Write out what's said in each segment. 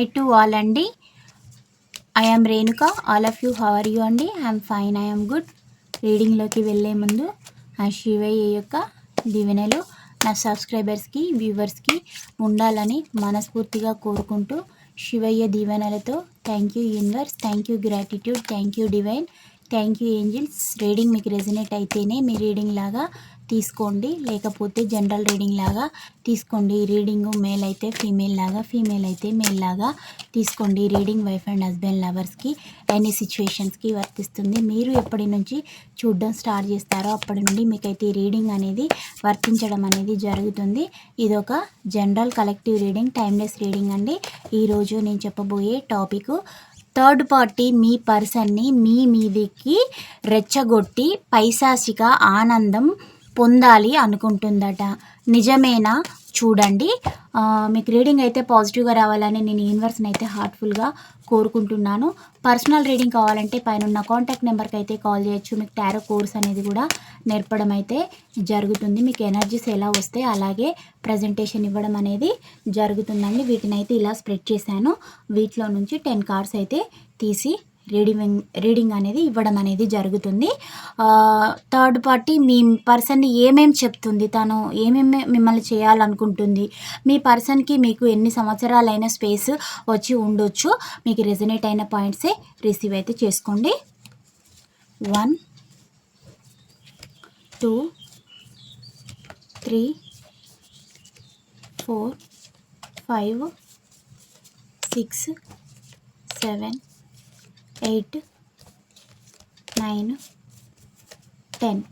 High to all అండి. I'm Renuka all of you how are you అండి? I'm fine I'm good రీడింగ్లోకి వెళ్ళే ముందు ఆ శివయ్య యొక్క దీవెనలు నా సబ్స్క్రైబర్స్కి వ్యూవర్స్కి ఉండాలని మనస్ఫూర్తిగా కోరుకుంటూ శివయ్య దీవెనలతో thank you universe thank you gratitude thank you divine thank you angels reading మీకు రెజినేట్ అయితేనే మీ రీడింగ్ లాగా తీసుకోండి. లేకపోతే జనరల్ రీడింగ్ లాగా తీసుకోండి. రీడింగ్ మేల్ అయితే ఫీమేల్ లాగా ఫీమేల్ అయితే మేల్ లాగా తీసుకోండి. రీడింగ్ వైఫ్ అండ్ హస్బెండ్ లవర్స్కి ఎనీ సిచ్యువేషన్స్కి వర్తిస్తుంది. మీరు ఎప్పటి నుంచి చూడడం స్టార్ట్ చేస్తారో అప్పటి నుండి మీకైతే ఈ రీడింగ్ అనేది వర్తించడం అనేది జరుగుతుంది. ఇది ఒక general collective reading timeless reading అండి. ఈరోజు నేను చెప్పబోయే టాపిక్ థర్డ్ పార్టీ మీ పర్సన్ని మీ మీదికి రెచ్చగొట్టి పైశాసిక ఆనందం పొందాలి అనుకుంటుందట. నిజమేనా? చూడండి. మీకు రీడింగ్ అయితే పాజిటివ్గా రావాలని నేను యూనివర్స్ని అయితే హార్ట్ఫుల్గా కోరుకుంటున్నాను. పర్సనల్ రీడింగ్ కావాలంటే పైన ఉన్న కాంటాక్ట్ నెంబర్కి అయితే కాల్ చేయొచ్చు. మీకు టారో కోర్స్ అనేది కూడా నేర్పడం అయితే జరుగుతుంది. మీకు ఎనర్జీస్ ఎలా వస్తే అలాగే ప్రజెంటేషన్ ఇవ్వడం అనేది జరుగుతుందండి. వీటిని అయితే ఇలా స్ప్రెడ్ చేశాను. వీటిలో నుంచి టెన్ కార్డ్స్ అయితే తీసి రీడింగ్ రీడింగ్ అనేది ఇవ్వడం అనేది జరుగుతుంది. థర్డ్ పార్టీ మీ పర్సన్ని ఏమేమి చెప్తుంది? తను ఏమేమి మిమ్మల్ని చేయాలనుకుంటుంది? మీ పర్సన్కి మీకు ఎన్ని సంవత్సరాలైన స్పేస్ వచ్చి ఉండొచ్చు? మీకు రెజనేట్ అయిన పాయింట్సే రిసీవ్ అయితే చేసుకోండి. One two three four five six seven eight nine ten.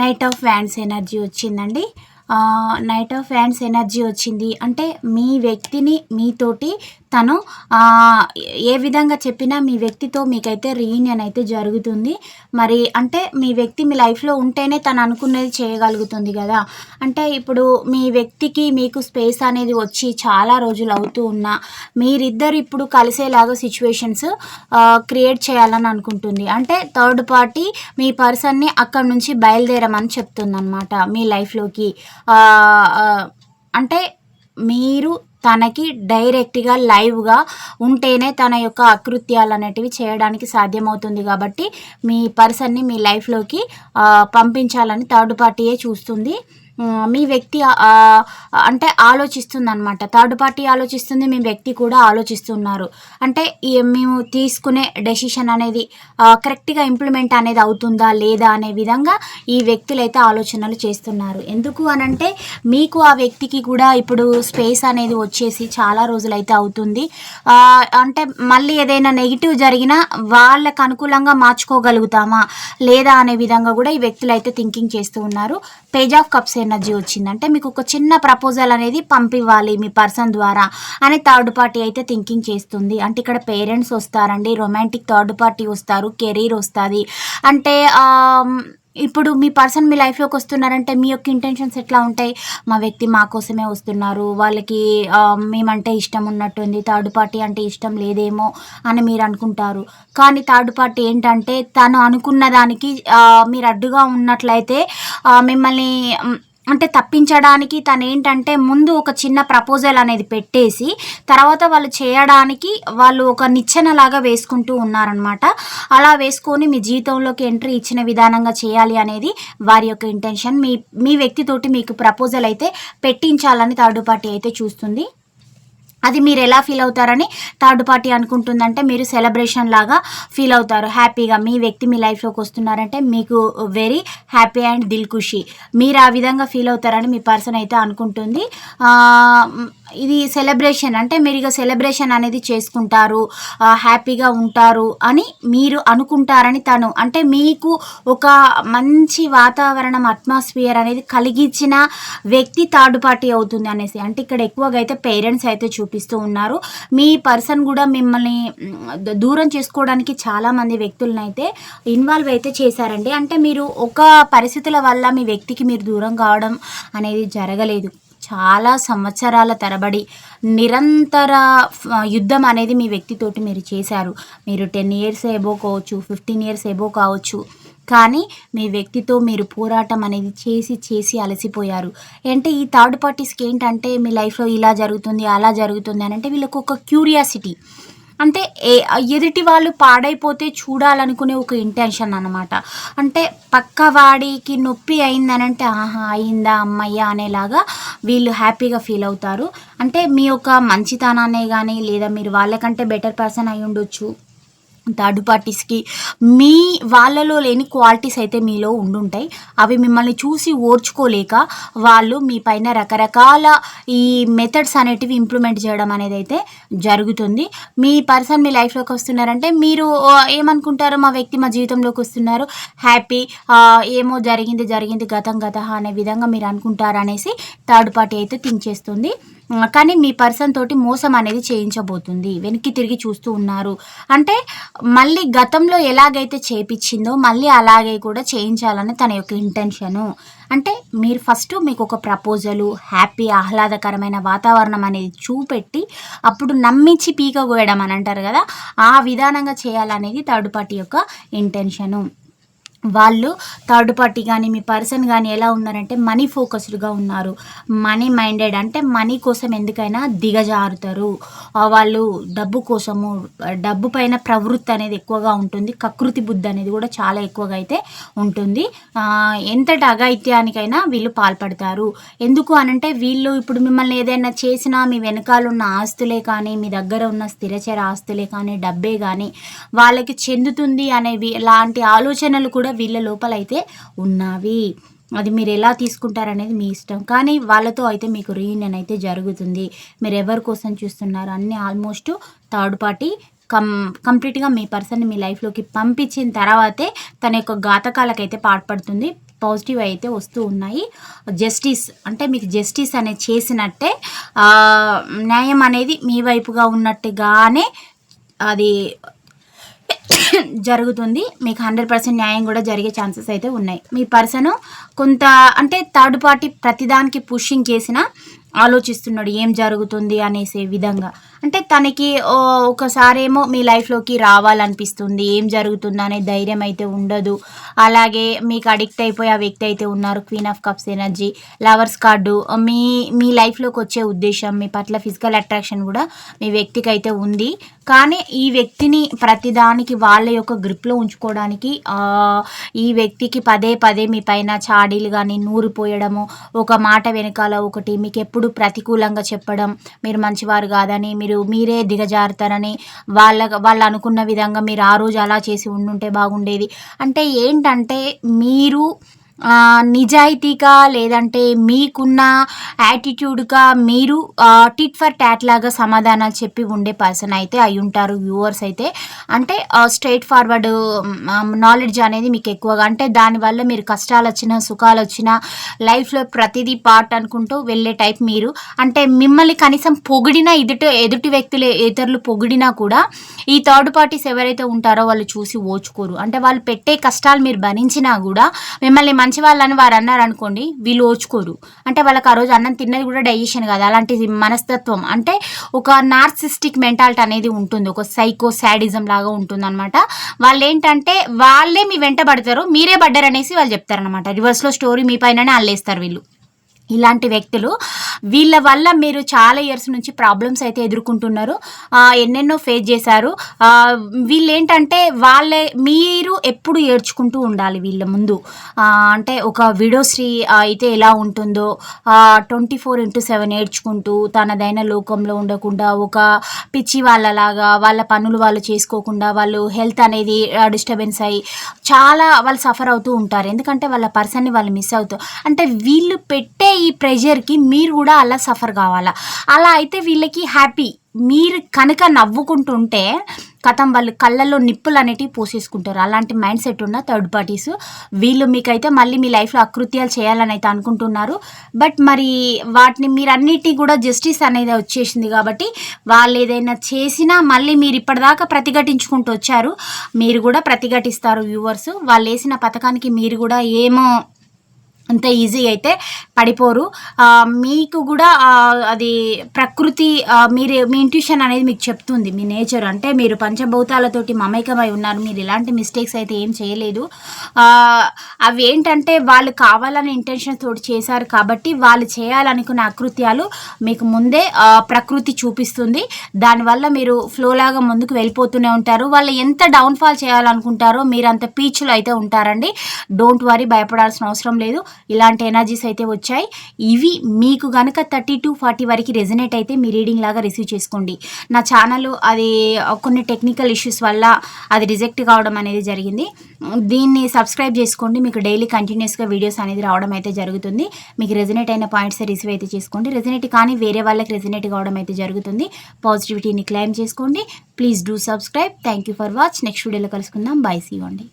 Knight of wands energy వచ్చిందండి. నైట్ ఆఫ్ హ్యాండ్స్ ఎనర్జీ వచ్చింది. అంటే మీ వ్యక్తిని మీతోటి తను ఏ విధంగా చెప్పినా మీ వ్యక్తితో మీకైతే రీయూనియన్ అయితే జరుగుతుంది. మరి అంటే మీ వ్యక్తి మీ లైఫ్లో ఉంటేనే తను అనుకున్నది చేయగలుగుతుంది కదా. అంటే ఇప్పుడు మీ వ్యక్తికి మీకు స్పేస్ అనేది వచ్చి చాలా రోజులు అవుతూ ఉన్నా మీరిద్దరు ఇప్పుడు కలిసేలాగా సిచ్యువేషన్స్ క్రియేట్ చేయాలని అనుకుంటుంది. అంటే థర్డ్ పార్టీ మీ పర్సన్ని అక్కడ నుంచి బయలుదేరమని చెప్తుంది అనమాట మీ లైఫ్లోకి. అంటే మీరు తనకి డైరెక్ట్గా లైవ్గా ఉంటేనే తన యొక్క అకృత్యాలు అనేటివి చేయడానికి సాధ్యమవుతుంది కాబట్టి మీ పర్సన్ని మీ లైఫ్లోకి పంపించాలని థర్డ్ పార్టీయే చూస్తుంది. మీ వ్యక్తి అంటే ఆలోచిస్తుంది అనమాట థర్డ్ పార్టీ ఆలోచిస్తుంది మీ వ్యక్తి కూడా ఆలోచిస్తున్నారు. అంటే మేము తీసుకునే డెసిషన్ అనేది కరెక్ట్గా ఇంప్లిమెంట్ అనేది అవుతుందా లేదా అనే విధంగా ఈ వ్యక్తులు అయితే ఆలోచనలు చేస్తున్నారు. ఎందుకు అనంటే మీకు ఆ వ్యక్తికి కూడా ఇప్పుడు స్పేస్ అనేది వచ్చేసి చాలా రోజులైతే అవుతుంది. అంటే మళ్ళీ ఏదైనా నెగిటివ్ జరిగినా వాళ్ళకు అనుకూలంగా మార్చుకోగలుగుతామా లేదా అనే విధంగా కూడా ఈ వ్యక్తులు అయితే థింకింగ్ చేస్తూ ఉన్నారు. పేజ్ ఆఫ్ కప్స్ ఎనర్జీ వచ్చిందంటే మీకు ఒక చిన్న ప్రపోజల్ అనేది పంపివ్వాలి మీ పర్సన్ ద్వారా అని థర్డ్ పార్టీ అయితే థింకింగ్ చేస్తుంది. అంటే ఇక్కడ పేరెంట్స్ వస్తారండి రొమాంటిక్ థర్డ్ పార్టీ వస్తారు కెరీర్ వస్తుంది. అంటే ఇప్పుడు మీ పర్సన్ మీ లైఫ్లోకి వస్తున్నారంటే మీ యొక్క ఇంటెన్షన్స్ ఎట్లా ఉంటాయి? మా వ్యక్తి మా కోసమే వస్తున్నారు వాళ్ళకి మేమంటే ఇష్టం ఉన్నట్టుంది థర్డ్ పార్టీ అంటే ఇష్టం లేదేమో అని మీరు అనుకుంటారు. కానీ థర్డ్ పార్టీ ఏంటంటే తను అనుకున్న దానికి మీరు అడ్డుగా ఉన్నట్లయితే మిమ్మల్ని అంటే తప్పించడానికి తను ఏంటంటే ముందు ఒక చిన్న ప్రపోజల్ అనేది పెట్టేసి తర్వాత వాళ్ళు చేయడానికి వాళ్ళు ఒక నిచ్చెన లాగా వేసుకుంటూ ఉన్నారనమాట అలా వేసుకొని మీ జీవితంలోకి ఎంట్రీ ఇచ్చిన విధానంగా చేయాలి అనేది వారి యొక్క ఇంటెన్షన్ మీ మీ వ్యక్తితోటి మీకు ప్రపోజల్ అయితే పెట్టించాలని థర్డ్ పార్టీ అయితే చూస్తుంది. అది మీరు ఎలా ఫీల్ అవుతారని థర్డ్ పార్టీ అనుకుంటుందంటే మీరు సెలబ్రేషన్ లాగా ఫీల్ అవుతారు. హ్యాపీగా మీ వ్యక్తి మీ లైఫ్లోకి వస్తున్నారంటే మీకు వెరీ హ్యాపీ అండ్ దిల్ ఖుషి. మీరు ఆ విధంగా ఫీల్ అవుతారని మీ పర్సన్ అయితే అనుకుంటుంది. ఇది సెలబ్రేషన్ అంటే మీరు ఇక సెలబ్రేషన్ అనేది చేసుకుంటారు హ్యాపీగా ఉంటారు అని మీరు అనుకుంటారని తను అంటే మీకు ఒక మంచి వాతావరణం అట్మాస్ఫియర్ అనేది కలిగించిన వ్యక్తి థర్డ్ పార్టీ అవుతుంది అనేసి అంటే ఇక్కడ ఎక్కువగా అయితే పేరెంట్స్ అయితే చూపిస్తూ ఉన్నారు. మీ పర్సన్ కూడా మిమ్మల్ని దూరం చేసుకోవడానికి చాలామంది వ్యక్తులను అయితే ఇన్వాల్వ్ అయితే చేశారండి. అంటే మీరు ఒక పరిస్థితుల వల్ల మీ వ్యక్తికి మీరు దూరం కావడం అనేది జరగలేదు. చాలా సంవత్సరాల తరబడి నిరంతర యుద్ధం అనేది మీ వ్యక్తితోటి మీరు చేశారు. మీరు టెన్ ఇయర్స్ ఏబో కావచ్చు ఫిఫ్టీన్ ఇయర్స్ ఎబో కావచ్చు. కానీ మీ వ్యక్తితో మీరు పోరాటం అనేది చేసి చేసి అలసిపోయారు. అంటే ఈ థర్డ్ పార్టీస్కి ఏంటంటే మీ లైఫ్లో ఇలా జరుగుతుంది అలా జరుగుతుంది అని అంటే వీళ్ళకు ఒక క్యూరియాసిటీ. అంటే ఏ ఎదుటి వాళ్ళు పాడైపోతే చూడాలనుకునే ఒక ఇంటెన్షన్ అనమాట అంటే పక్కవాడికి నొప్పి అయిందని అంటే ఆహా అయిందా అమ్మయ్య అనేలాగా వీళ్ళు హ్యాపీగా ఫీల్ అవుతారు. అంటే మీ యొక్క మంచితనాన్నే కానీ లేదా మీరు వాళ్ళకంటే బెటర్ పర్సన్ అయి ఉండొచ్చు థర్డ్ పార్టీస్కి. మీ వాళ్ళలో లేని క్వాలిటీస్ అయితే మీలో ఉండుంటాయి. అవి మిమ్మల్ని చూసి ఓర్చుకోలేక వాళ్ళు మీ పైన రకరకాల ఈ మెథడ్స్ అనేటివి ఇంప్లిమెంట్ చేయడం అనేది అయితే జరుగుతుంది. మీ పర్సన్ మీ లైఫ్లోకి వస్తున్నారంటే మీరు ఏమనుకుంటారో ఏమనుకుంటారు మా వ్యక్తి మా జీవితంలోకి వస్తున్నారు. హ్యాపీ ఏమో జరిగింది జరిగింది గతం గత అనే విధంగా మీరు అనుకుంటారు అనేసి థర్డ్ పార్టీ అయితే థింక్ చేస్తుంది. కానీ మీ పర్సన్ తోటి మోసం అనేది చేయించబోతుంది. వెనక్కి తిరిగి చూస్తూ ఉన్నారు. అంటే మళ్ళీ గతంలో ఎలాగైతే చేపించిందో మళ్ళీ అలాగే కూడా చేయించాలని తన యొక్క ఇంటెన్షను అంటే మీరు ఫస్ట్ మీకు ఒక ప్రపోజలు హ్యాపీ ఆహ్లాదకరమైన వాతావరణం అనేది చూపెట్టి అప్పుడు నమ్మించి పీక కోయడం అని అంటారు కదా ఆ విధానంగా చేయాలనేది థర్డ్ పార్టీ యొక్క ఇంటెన్షను వాళ్ళు థర్డ్ పార్టీ కానీ మీ పర్సన్ కానీ ఎలా ఉన్నారంటే మనీ ఫోకస్డ్గా ఉన్నారు. మనీ మైండెడ్ అంటే మనీ కోసం ఎందుకైనా దిగజారుతారు. వాళ్ళు డబ్బు కోసము డబ్బు పైన ప్రవృత్తి అనేది ఎక్కువగా ఉంటుంది. కకృతి బుద్ధి అనేది కూడా చాలా ఎక్కువగా అయితే ఉంటుంది. ఎంతటి అఘాయిత్యానికైనా వీళ్ళు పాల్పడతారు. ఎందుకు అనంటే వీళ్ళు ఇప్పుడు మిమ్మల్ని ఏదైనా చేసినా మీ వెనకాల ఉన్న ఆస్తులే కానీ మీ దగ్గర ఉన్న స్థిరచర ఆస్తులే కానీ డబ్బే కానీ వాళ్ళకి చెందుతుంది అనేవి లాంటి ఆలోచనలు కూడా వీళ్ళ లోపల అయితే ఉన్నవి. అది మీరు ఎలా తీసుకుంటారనేది మీ ఇష్టం. కానీ వాళ్ళతో అయితే మీకు రీయూనియన్ అయితే జరుగుతుంది. మీరు ఎవరి కోసం చూస్తున్నారు అన్నీ ఆల్మోస్ట్ థర్డ్ పార్టీ కం కంప్లీట్గా మీ పర్సన్ని మీ లైఫ్లోకి పంపించిన తర్వాతే తన యొక్క ఘాతకాలకైతే పాటుపడుతుంది. పాజిటివ్ అయితే వస్తూ ఉన్నాయి. జస్టిస్ అంటే మీకు జస్టిస్ అనేది చేసినట్టే న్యాయం అనేది మీ వైపుగా ఉన్నట్టుగానే అది జరుగుతుంది. మీకు హండ్రెడ్ పర్సెంట్ న్యాయం కూడా జరిగే ఛాన్సెస్ అయితే ఉన్నాయి. మీ పర్సన్ కొంత అంటే థర్డ్ పార్టీ ప్రతిదానికి పుషింగ్ చేసిన ఆలోచిస్తున్నాడు ఏం జరుగుతుంది అనేసే విధంగా. అంటే తనకి ఒకసారేమో మీ లైఫ్లోకి రావాలనిపిస్తుంది ఏం జరుగుతుంది అనే ధైర్యం అయితే ఉండదు. అలాగే మీకు అడిక్ట్ అయిపోయి ఆ వ్యక్తి అయితే ఉన్నారు queen of cups energy lovers card మీ మీ లైఫ్లోకి వచ్చే ఉద్దేశం మీ పట్ల ఫిజికల్ అట్రాక్షన్ కూడా మీ వ్యక్తికి అయితే ఉంది. కానీ ఈ వ్యక్తిని ప్రతిదానికి వాళ్ళ యొక్క గ్రిప్లో ఉంచుకోవడానికి ఈ వ్యక్తికి పదే పదే మీ పైన చాడీలు కానీ నూరిపోయడము ఒక మాట వెనకాల ఒకటి మీకు ఎప్పుడు ప్రతికూలంగా చెప్పడం మీరు మంచివారు కాదని మీరు మీరే దిగజారుతారని వాళ్ళ వాళ్ళు అనుకున్న విధంగా మీరు ఆ రోజు అలా చేసి ఉండుంటే బాగుండేది. అంటే ఏంటంటే మీరు నిజాయితీగా లేదంటే మీకున్న యాటిట్యూడ్గా మీరు టిట్ ఫర్ ట్యాట్ లాగా సమాధానాలు చెప్పి ఉండే పర్సన్ అయితే అయి ఉంటారు వ్యూవర్స్ అయితే. అంటే స్ట్రైట్ ఫార్వర్డ్ నాలెడ్జ్ అనేది మీకు ఎక్కువగా అంటే దానివల్ల మీరు కష్టాలు వచ్చినా సుఖాలు వచ్చినా లైఫ్లో ప్రతిదీ పార్ట్ అనుకుంటూ వెళ్ళే టైప్ మీరు. అంటే మిమ్మల్ని కనీసం పొగిడినా ఎదుటి ఎదుటి వ్యక్తులు ఇతరులు పొగిడినా కూడా ఈ థర్డ్ పార్టీస్ ఎవరైతే ఉంటారో వాళ్ళు చూసి ఓచుకోరు. అంటే వాళ్ళు పెట్టే కష్టాలు మీరు భరించినా కూడా మిమ్మల్ని మంచి వాళ్ళని వారు అన్నారు అనుకోండి వీళ్ళు ఓచుకోరు. అంటే వాళ్ళకి ఆ రోజు అన్నం తిన్నది కూడా డైజెషన్ కాదు. అలాంటి మనస్తత్వం. అంటే ఒక నార్సిస్టిక్ మెంటాలిటీ అనేది ఉంటుంది. ఒక సైకో శాడిజం లాగా ఉంటుంది అనమాట వాళ్ళు ఏంటంటే వాళ్ళే మీ వెంట పడతారు మీరే పడ్డారు అనేసి వాళ్ళు చెప్తారనమాట రివర్స్లో స్టోరీ మీ పైననే అల్లేస్తారు వీళ్ళు. ఇలాంటి వ్యక్తులు వీళ్ళ వల్ల మీరు చాలా ఇయర్స్ నుంచి ప్రాబ్లమ్స్ అయితే ఎదుర్కొంటున్నారు. ఎన్నెన్నో ఫేస్ చేశారు. వీళ్ళు ఏంటంటే వాళ్ళే మీరు ఎప్పుడు ఏడ్చుకుంటూ ఉండాలి వీళ్ళ ముందు. అంటే ఒక విడోశ్రీ అయితే ఎలా ఉంటుందో ట్వంటీ ఫోర్ ఇంటూ సెవెన్ ఏడ్చుకుంటూ తనదైన లోకంలో ఉండకుండా ఒక పిచ్చి వాళ్ళలాగా వాళ్ళ పనులు వాళ్ళు చేసుకోకుండా వాళ్ళు హెల్త్ అనేది డిస్టర్బెన్స్ అయ్యి చాలా వాళ్ళు సఫర్ అవుతూ ఉంటారు. ఎందుకంటే వాళ్ళ పర్సన్ని వాళ్ళు మిస్ అవుతూ అంటే వీళ్ళు పెట్టే ఈ ఈ ప్రెషర్కి మీరు కూడా అలా సఫర్ కావాలా? అలా అయితే వీళ్ళకి హ్యాపీ మీరు కనుక నవ్వుకుంటుంటే కథం వాళ్ళు కళ్ళల్లో నిప్పులు అనేటివి పోసేసుకుంటారు. అలాంటి మైండ్ సెట్ ఉన్న థర్డ్ పార్టీస్ వీళ్ళు మీకైతే మళ్ళీ మీ లైఫ్లో అకృత్యాలు చేయాలని అయితే అనుకుంటున్నారు. బట్ మరి వాటిని మీరు అన్నిటి కూడా జస్టిస్ అనేది వచ్చేసింది కాబట్టి వాళ్ళు ఏదైనా చేసినా మళ్ళీ మీరు ఇప్పటిదాకా ప్రతిఘటించుకుంటూ వచ్చారు. మీరు కూడా ప్రతిఘటిస్తారు వ్యూవర్స్ వాళ్ళు వేసిన పథకానికి మీరు కూడా ఏమో అంత ఈజీ అయితే పడిపోరు. మీకు కూడా అది ప్రకృతి మీరు మీ ఇంట్యూషన్ అనేది మీకు చెప్తుంది మీ నేచర్ అంటే మీరు పంచభూతాలతోటి మమైకమై ఉన్నారు మీరు ఇలాంటి మిస్టేక్స్ అయితే ఏం చేయలేదు. అవి ఏంటంటే వాళ్ళు కావాలని ఇంటెన్షన్ తోటి చేశారు కాబట్టి వాళ్ళు చేయాలనుకున్న అకృత్యాలు మీకు ముందే ప్రకృతి చూపిస్తుంది. దానివల్ల మీరు ఫ్లో లాగా ముందుకు వెళ్ళిపోతూనే ఉంటారు. వాళ్ళు ఎంత డౌన్ఫాల్ చేయాలనుకుంటారో మీరు అంత పీచ్లో అయితే ఉంటారండి. డోంట్ వరీ భయపడాల్సిన అవసరం లేదు. ఇలాంటి ఎనర్జీస్ అయితే వచ్చాయి. ఇవి మీకు గనక థర్టీ టు ఫార్టీ వరకు రెజనేట్ అయితే మీ రీడింగ్ లాగా రిసీవ్ చేసుకోండి. నా ఛానల్ అది కొన్ని టెక్నికల్ ఇష్యూస్ వల్ల అది రిజెక్ట్ కావడం అనేది జరిగింది. దీన్ని సబ్స్క్రైబ్ చేసుకోండి. మీకు డైలీ కంటిన్యూస్గా వీడియోస్ అనేది రావడం అయితే జరుగుతుంది. మీకు రెజనేట్ అయిన పాయింట్స్ రిసీవ్ అయితే చేసుకోండి. రెజనేట్ కానీ వేరే వాళ్ళకి రెజనేట్ కావడం అయితే జరుగుతుంది. పాజిటివిటీని క్లైమ్ చేసుకోండి. Please do subscribe thank you for watch next వీడియోలో కలుసుకుందాం. బాయ్ సీ అండి.